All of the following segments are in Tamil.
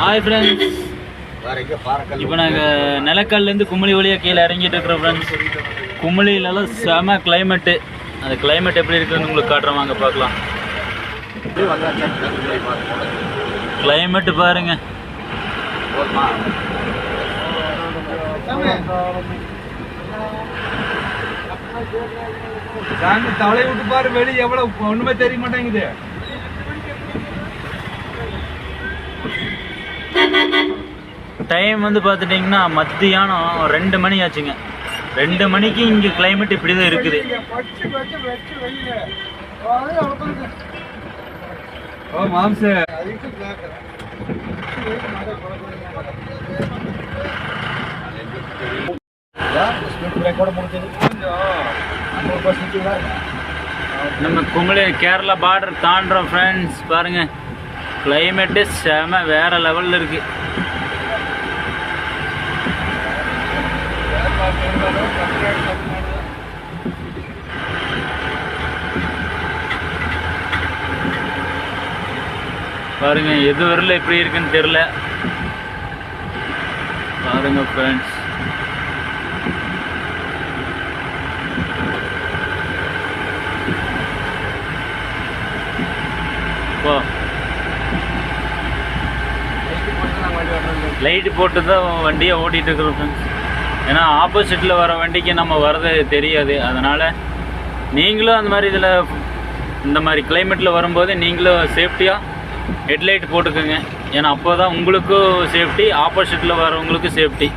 ஹாய் ஃப்ரெண்ட்ஸ் இப்போ நாங்கள் நிலக்கல்லேருந்து குமிளி வழியாக கீழே இறங்கிட்டு இருக்கிறோம் ஃப்ரெண்ட்ஸ் குமிளிலலாம் செம கிளைமேட்டு அந்த கிளைமேட் எப்படி இருக்குன்னு உங்களுக்கு காட்டுறோம் வாங்க பார்க்கலாம். கிளைமேட்டு பாருங்க. தலை விட்டு பாரு வெளியே. எவ்வளவு ஒண்ணுமே தெரிய மாட்டேங்குது. டைம் வந்து பார்த்துட்டிங்கன்னா மத்தியானம் ரெண்டு மணி ஆச்சுங்க. ரெண்டு மணிக்கு இங்கே கிளைமேட் இப்படி தான் இருக்குது. ஓ மாம்ச நம்ம குமிளி கேரளா பார்டர் தாண்டுறோம் ஃப்ரெண்ட்ஸ் பாருங்க. கிளைமேட்டு செம வேற லெவலில் இருக்கு. பாருங்க எது வரல எப்படி இருக்குன்னு தெரியல. பாருங்க ஃப்ரெண்ட்ஸ் போ. லைட்டு போட்டு தான் வண்டியை ஓட்டிகிட்டு இருக்கிறோம் ஃப்ரெண்ட்ஸ் ஏன்னா ஆப்போசிட்டில் வர வண்டிக்கு நம்ம வர்றது தெரியாது. அதனால் நீங்களும் அந்த மாதிரி இதில் இந்த மாதிரி கிளைமேட்டில் வரும்போது நீங்களும் சேஃப்டியாக ஹெட்லைட் போட்டுக்கோங்க. ஏன்னா அப்போ தான் உங்களுக்கும் சேஃப்டி ஆப்போசிட்டில் வரவங்களுக்கும் சேஃப்டி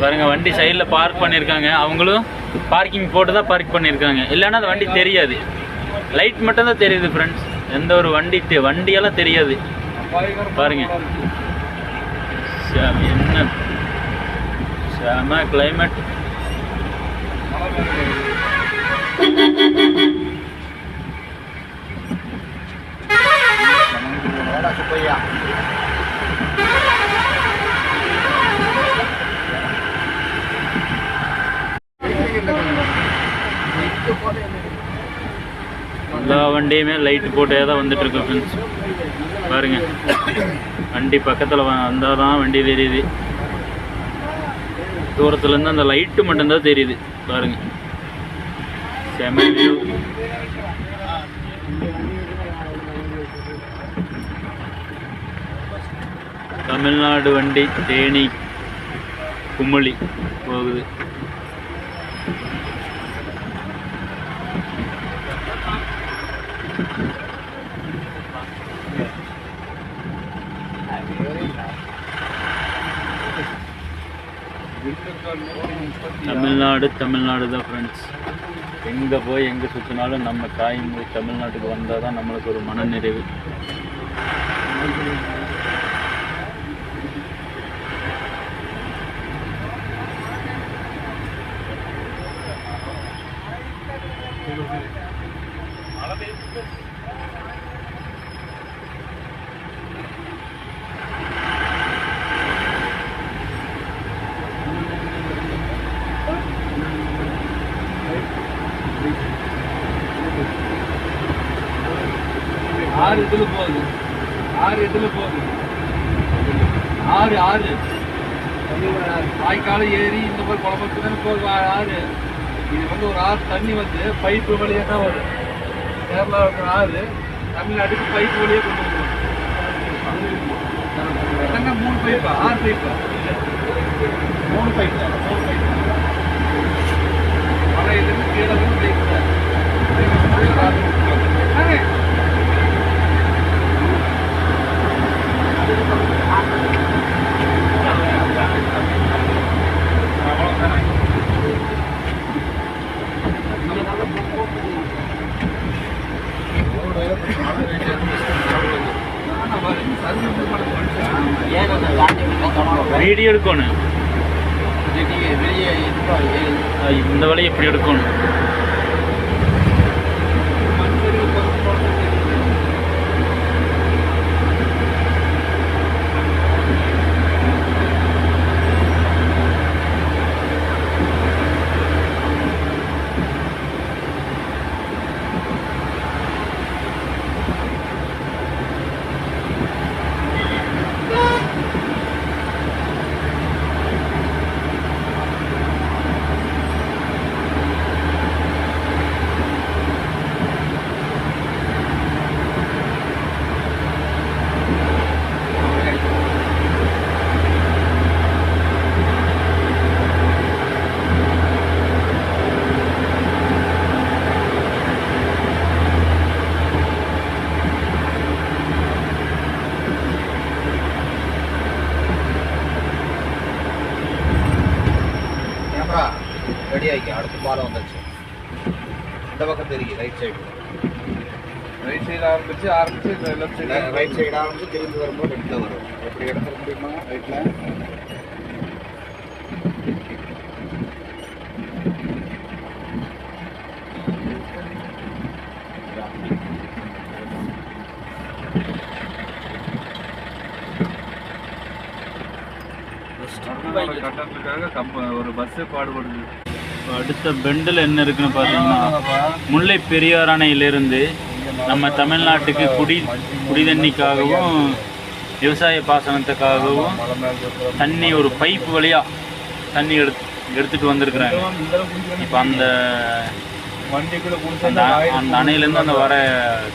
பாருங்க வண்டி சைடில் பார்க் பண்ணியிருக்காங்க அவங்களும் பார்க்கிங் போட்டு தான் பார்க் பண்ணியிருக்காங்க இல்லைன்னா அந்த வண்டி தெரியாது. லைட் மட்டும்தான் தெரியுது ஃப்ரெண்ட்ஸ் எந்த ஒரு வண்டி தெ- வண்டியெல்லாம் தெரியாது. பாருங்க. என்ன? செம கிளைமேட் எல்லா வண்டியுமே லைட் போட்டே தான் வந்துட்டு இருக்கோம் ஃப்ரெண்ட்ஸ் பாருங்க. வண்டி பக்கத்தில் வந்தால் தான் வண்டி தெரியுது. தூரத்துலேருந்து அந்த லைட்டு மட்டும்தான் தெரியுது. பாருங்க. செம வியூ தமிழ்நாடு வண்டி தேனி கும்மளி போகுது. தமிழ்நாடு தமிழ்நாடு தான் ஃப்ரெண்ட்ஸ் எங்கே போய் எங்கே சுற்றினாலும் நம்ம தாய்மொழி தமிழ்நாட்டுக்கு வந்தால் தான் நம்மளுக்கு ஒரு மனநிறைவு. ஆறு இதில் போகுது. ஆறு இதில் போகுது. ஆறு ஆறு. வாய்க்கால ஏறி இந்த மாதிரி குழம்பு தானே போகுது. ஆறு இது வந்து ஒரு ஆறு தண்ணி வந்து பைப்பு வழியாக தான் வரும். கேரளா இருக்கிற ஆறு தமிழ்நாட்டுக்கு பைப்பு வழியாக கொண்டு வந்துடும் மூணு பைப்பா? ஆறு பைப்பா? மூணு பைப் மூணு பைப் மலையிலிருந்து கீழே இருந்து பைப் வீடியோ எடுக்கணும். அஹ் இந்த வழி எப்படி எடுக்கணும் ரெடி பாலம் வந்துருச்சு இந்த பக்கம் தெரியும் ரைட் சைடு ரைட் சைடு ஆரம்பிச்சு ஆரம்பிச்சு லெஃப்ட் சைடு ரைட் சைடு ஆரம்பிச்சு திரும்பி வரும்போது லெஃப்ட்டில் வரும். எப்படி இடத்துல முடியுமா? ரைட்டில் கட்டணத்துக்காக கம்ப ஒரு பஸ்ஸே பாடுபடுது. அடுத்த பெண்டில் என்ன இருக்குன்னு பார்த்தீங்கன்னா முல்லை பெரியார் அணையிலிருந்து நம்ம தமிழ்நாட்டுக்கு குடி குடிதண்ணிக்காகவும் விவசாய பாசனத்துக்காகவும் தண்ணி ஒரு பைப் வழியாக தண்ணி எடுத்து எடுத்துகிட்டு வந்திருக்கிறாங்க. இப்போ அந்த அந்த அந்த அணையிலேருந்து அந்த வர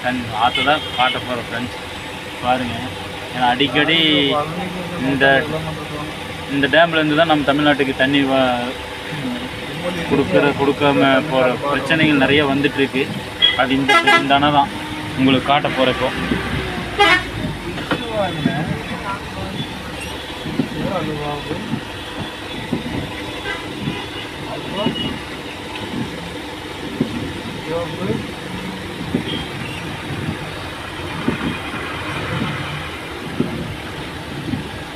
தண்ணி ஆற்று தான் காட்ட போகிற ஃப்ரெண்ட்ஸ் பாருங்கள் ஏன்னா அடிக்கடி இந்த இந்த டேம்லேருந்து தான் நம்ம தமிழ்நாட்டுக்கு தண்ணி கொடுக்குற கொடுக்காம போகிற பிரச்சனைகள் நிறைய வந்துட்டு இருக்கு அது இந்த இந்த அணை தான். உங்களுக்கு காட்ட போகிறப்போ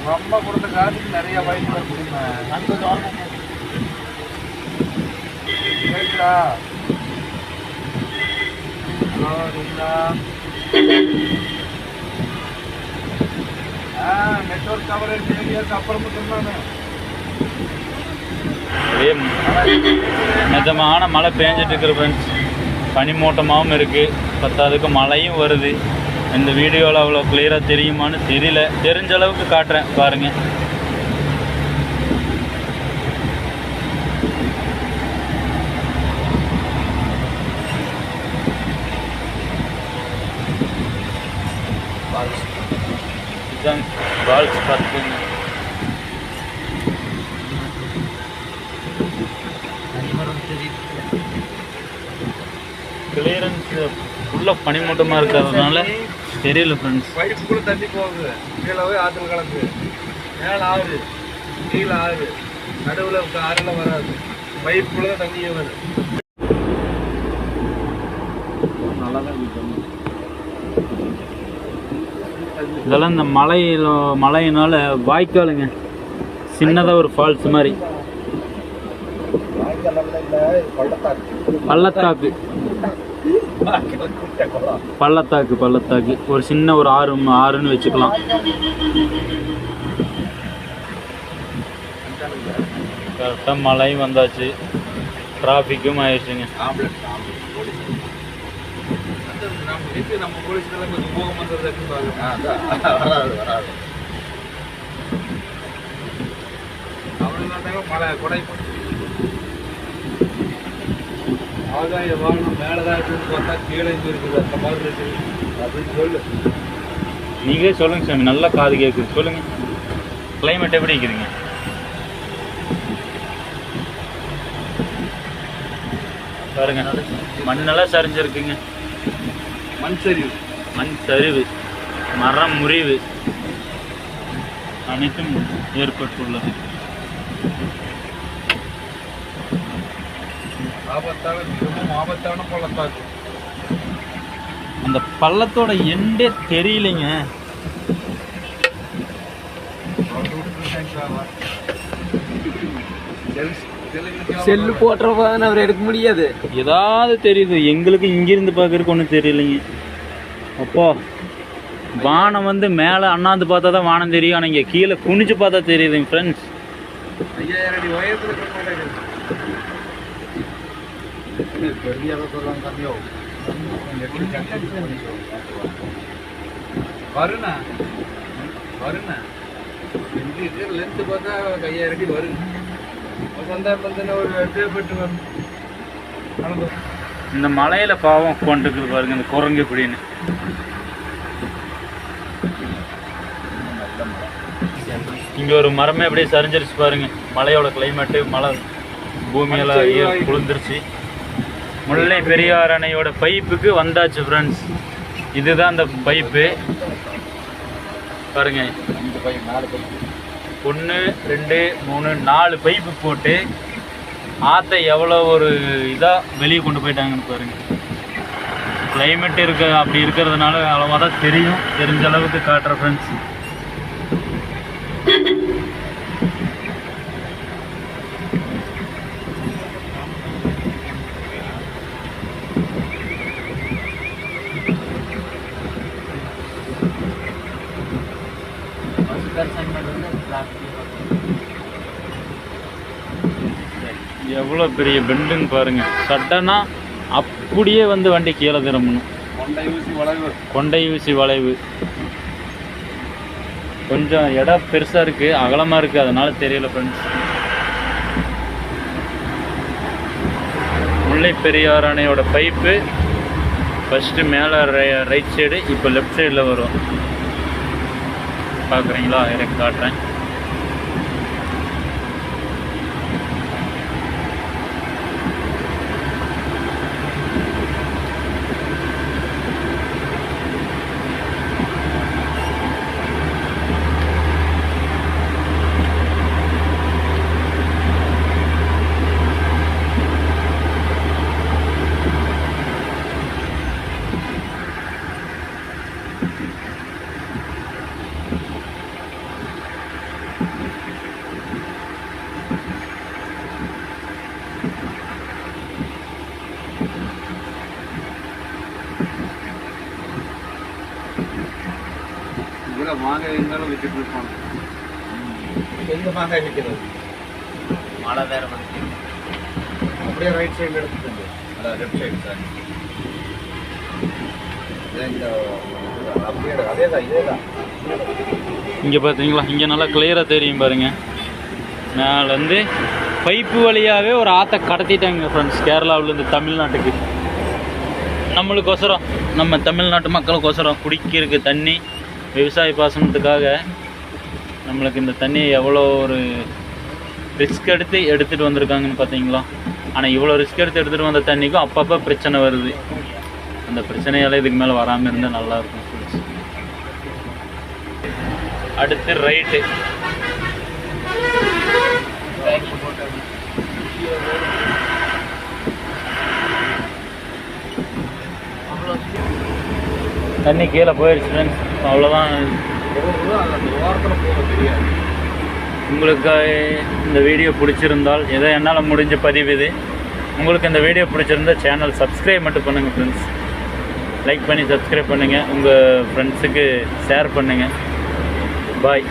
உங்க கொடுத்த காலத்துக்கு நிறைய வயசுல குடிப்பேன் கேக்குதா ஹலோ ரீனா ஆ நெட்ஒர்க் கவரேஜ் ஏரியாவுக்கு அப்புறமா சொன்னானே. நிஜமான மழை பேஞ்சிட்டு இருக்கிற ஃப்ரெண்ட்ஸ் பனிமூட்டமாகவும் இருக்குது பத்தாவதுக்கு மழையும் வருது. இந்த வீடியோவில் அவ்வளோ கிளியராக தெரியுமான்னு தெரியல. தெரிஞ்ச அளவுக்கு காட்டுறேன் பாருங்கள் இதுதான் பால்ஸ் பார்த்துங்க கிளியரன்ஸ் ஃபுல்லாக பனிமூட்டமாக இருக்கிறதுனால தெரியல ஃப்ரெண்ட்ஸ் பைப்புக்குள்ள தண்ணி போகுது. கீழே போய் ஆத்துல கலக்கு மேலே ஆறு. கீழே ஆறு. நடுவில் ஆறுல வராது. பைப்புக்குள்ள தான் தண்ணியே வரும் நல்லா தான் இதெல்லாம் இந்த மலையில மலையினால் வாய்க்காலுங்க. சின்னதாக ஒரு ஃபால்ஸ் மாதிரி. பள்ளத்தாக்கு. பள்ளத்தாக்கு பள்ளத்தாக்கு. ஒரு சின்ன ஒரு ஆறு ஆறுன்னு வச்சுக்கலாம். கரெக்டாக மழையும் வந்தாச்சு. டிராஃபிக்கும் ஆயிடுச்சுங்க. நம்ம வீட்டு நம்ம போலீஸ் எல்லாம் கொஞ்சம் போகம் வந்துடுறது வராது வராது. அவ்வளோ மழை கொடை ஆகாய வாகனம் மேலதான் இருக்குன்னு பார்த்தா கீழே இருக்குது அந்த மாதிரி இருக்குது அப்படின்னு சொல்லு. நீங்களே சொல்லுங்க சாமி நல்லா காது கேட்குது சொல்லுங்க. கிளைமேட் எப்படி இருக்குதுங்க? பாருங்க. மண்ணெல்லாம் சரிஞ்சிருக்குங்க. மண் சரிவு மண் சரிவு மரம் முறிவு அனைத்தும் ஏற்பட்டுள்ளது. ஆபத்தான மிகவும் ஆபத்தான பள்ளத்தாக்கு. அந்த பள்ளத்தோட எண்டே தெரியலைங்க. செல்லு போட்டுறப்ப அவர் எடுக்க முடியாது. ஏதாவது தெரியுது. எங்களுக்கு இங்கிருந்து பார்க்கறதுக்கு ஒன்றும் தெரியலைங்க. அப்போ வானம் வந்து மேலே அண்ணாந்து பார்த்தா தான் வானம் தெரியும் ஆனால் இங்கே கீழே குனிஞ்சு பார்த்தா தெரியுதுங்க ஃப்ரெண்ட்ஸ் ஐயாயிரம் வருண்ணா. வருண்ணா. இங்கே லென்த்து பார்த்தா கையாயிரடி அடி வரும் ஒரு சந்தர்ப்பத்தில் ஒரு தேவைப்பட்டு வரும் அனுபவம் இந்த மலையில பாவம் உட்காந்துருக்குது பாருங்க இந்த குரங்கு இப்படின்னு இங்க ஒரு மரமே அப்படியே சரிஞ்சிருச்சு பாருங்க. மலையோட கிளைமேட்டு மலை பூமியெல்லாம் குளிர்ந்துருச்சு. முல்லை பெரியார் அணையோட பைப்புக்கு வந்தாச்சு ஃப்ரெண்ட்ஸ் இதுதான் அந்த பைப்பு. பாருங்க. ஒன்று ரெண்டு மூணு நாலு பைப்பு போட்டு ஆற்றை எவ்வளோ ஒரு இதாக வெளியே கொண்டு போயிட்டாங்கன்னு பாருங்கள் கிளைமேட் இருக்க அப்படி இருக்கிறதுனால அவ்வளோவா தான் தெரியும். தெரிஞ்ச அளவுக்கு காட்டுற ஃப்ரெண்ட்ஸ் எவ்வளோ பெரிய பெண்டுன்னு பாருங்க. சடனாக அப்படியே வந்து வண்டி கீழே திரும்பணும். கொண்டை ஊசி வளைவு. கொண்டை ஊசி வளைவு. கொஞ்சம் இடம் பெருசாக இருக்குது அகலமாக இருக்குது அதனால தெரியல ஃப்ரெண்ட்ஸ் முல்லை பெரியார் அணையோட பைப்பு ஃபஸ்ட்டு மேலே ரைட் சைடு இப்போ லெஃப்ட் சைடில் வரும். பார்க்குறீங்களா எனக்கு காட்டுறேன் மாங்காய் நிற்கிறது? மழை வேறு வந்து அப்படியே ரைட் சைடில் எடுத்துட்டு அதான் லெஃப்ட் சைடு சார் இந்த அப்படியே அதே தான் இதே தான். இங்கே பார்த்தீங்களா இங்கே நல்லா கிளியராக தெரியும் பாருங்க. மேலேருந்து பைப்பு வழியாகவே ஒரு ஆற்றை கடத்திட்டாங்க ஃப்ரெண்ட்ஸ் கேரளாவிலேருந்து தமிழ்நாட்டுக்கு. நம்மளுக்கோசரம் நம்ம தமிழ்நாட்டு மக்களுக்கோசரம் குடிக்கிறதுக்கு தண்ணி விவசாய பாசனத்துக்காக நம்மளுக்கு இந்த தண்ணி எவ்வளோ ஒரு ரிஸ்க் எடுத்து எடுத்துகிட்டு வந்திருக்காங்கன்னு பார்த்தீங்களா? ஆனால் இவ்வளோ ரிஸ்க் எடுத்து எடுத்துகிட்டு வந்த தண்ணிக்கும் அப்பப்போ பிரச்சனை வருது. அந்த பிரச்சனையால் இதுக்கு மேலே வராமல் இருந்தால் நல்லாயிருக்கும் ஃப்ரெண்ட்ஸ் அடுத்து ரைட்டு தண்ணி கீழே போயிடுச்சு ஃப்ரெண்ட்ஸ் அவ்வளோதான் அந்த ஓரத்தில் போக தெரியாது உங்களுக்கு இந்த வீடியோ பிடிச்சிருந்தால் ஏதோ என்னால் முடிஞ்ச பதிவு இது. உங்களுக்கு இந்த வீடியோ பிடிச்சிருந்தா சேனல் சப்ஸ்கிரைப் மட்டும் பண்ணுங்கள் ஃப்ரெண்ட்ஸ் லைக் பண்ணி சப்ஸ்கிரைப் பண்ணுங்கள் உங்கள் ஃப்ரெண்ட்ஸுக்கு ஷேர் பண்ணுங்கள் பாய்